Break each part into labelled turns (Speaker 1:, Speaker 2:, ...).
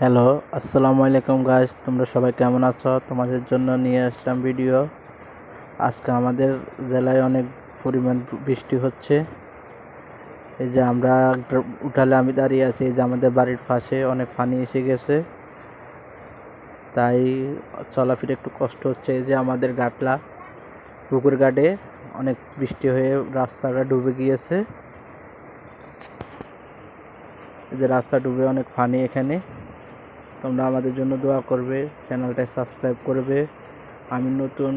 Speaker 1: Hello, আসসালামু আলাইকুম guys তোমরা সবাই কেমন আছো? তোমাদের জন্য নিয়ে আসলাম ভিডিও আজকে আমাদের জেলায় অনেক পরিমাণ বৃষ্টি হচ্ছে। এই যে আমরা উঠালে আমি দাঁড়িয়ে আছি, এই যে আমাদের বাড়ির পাশে অনেক পানি এসে গেছে। তাই চলাফেরা একটু কষ্ট হচ্ছে। এই যে আমাদের গাটলা, পুকুর ঘাটে অনেক বৃষ্টি হয়ে রাস্তাটা ডুবে গিয়েছে। এই যে রাস্তা ডুবে অনেক পানি এখানে। তোমরা আমাদের জন্য দোয়া করবে চ্যানেলটা সাবস্ক্রাইব করবে। আমি নতুন,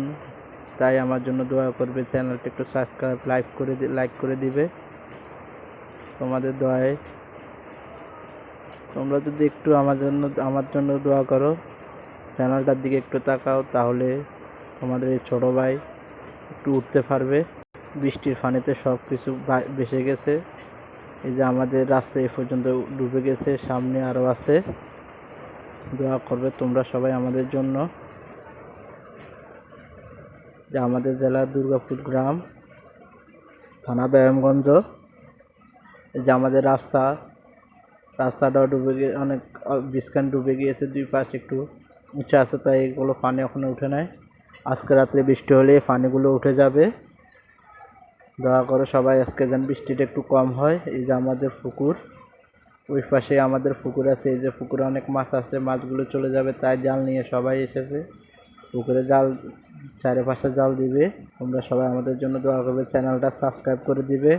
Speaker 1: তাই আমার জন্য দোয়া করবে, চ্যানেলটা একটু সাবস্ক্রাইব লাইক করে লাইক করে দিবে। তোমাদের দোয়ায়। তোমরা যদি একটু আমার জন্য আমার জন্য দোয়া করো, চ্যানেলটার দিকে একটু তাকাও, তাহলে তোমাদের এই ছোটো ভাই একটু উঠতে পারবে। বৃষ্টির পানিতে সব কিছু বেসে গেছে। এই যে আমাদের রাস্তা এ পর্যন্ত ডুবে গেছে, সামনে আরও আছে। দোয়া করবে তোমরা সবাই আমাদের জন্য। যে আমাদের জেলার দুর্গাপুর গ্রাম, থানা ব্যায়ামগঞ্জ। যে আমাদের রাস্তা, রাস্তাটাও ডুবে গিয়ে অনেক বিস্কান ডুবে গিয়েছে দুই পাশে একটু উঁচা আছে, তাই এগুলো পানি এখনও উঠে নাই। আজকে রাত্রে বৃষ্টি হলে এই পানিগুলো উঠে যাবে। দয়া করে সবাই আজকে যেন বৃষ্টিটা একটু কম হয়। এই যে আমাদের পুকুর। ওই পাশে আমাদের পুকুর আছে, এই যে পুকুরে অনেক মাছ আছে, মাছগুলো চলে যাবে, তাই জাল নিয়ে সবাই এসেছে। পুকুরে জাল, চারিপাশে জাল দিবে। তোমরা সবাই আমাদের জন্য দোয়া করবে, চ্যানেলটা সাবস্ক্রাইব করে দিবে।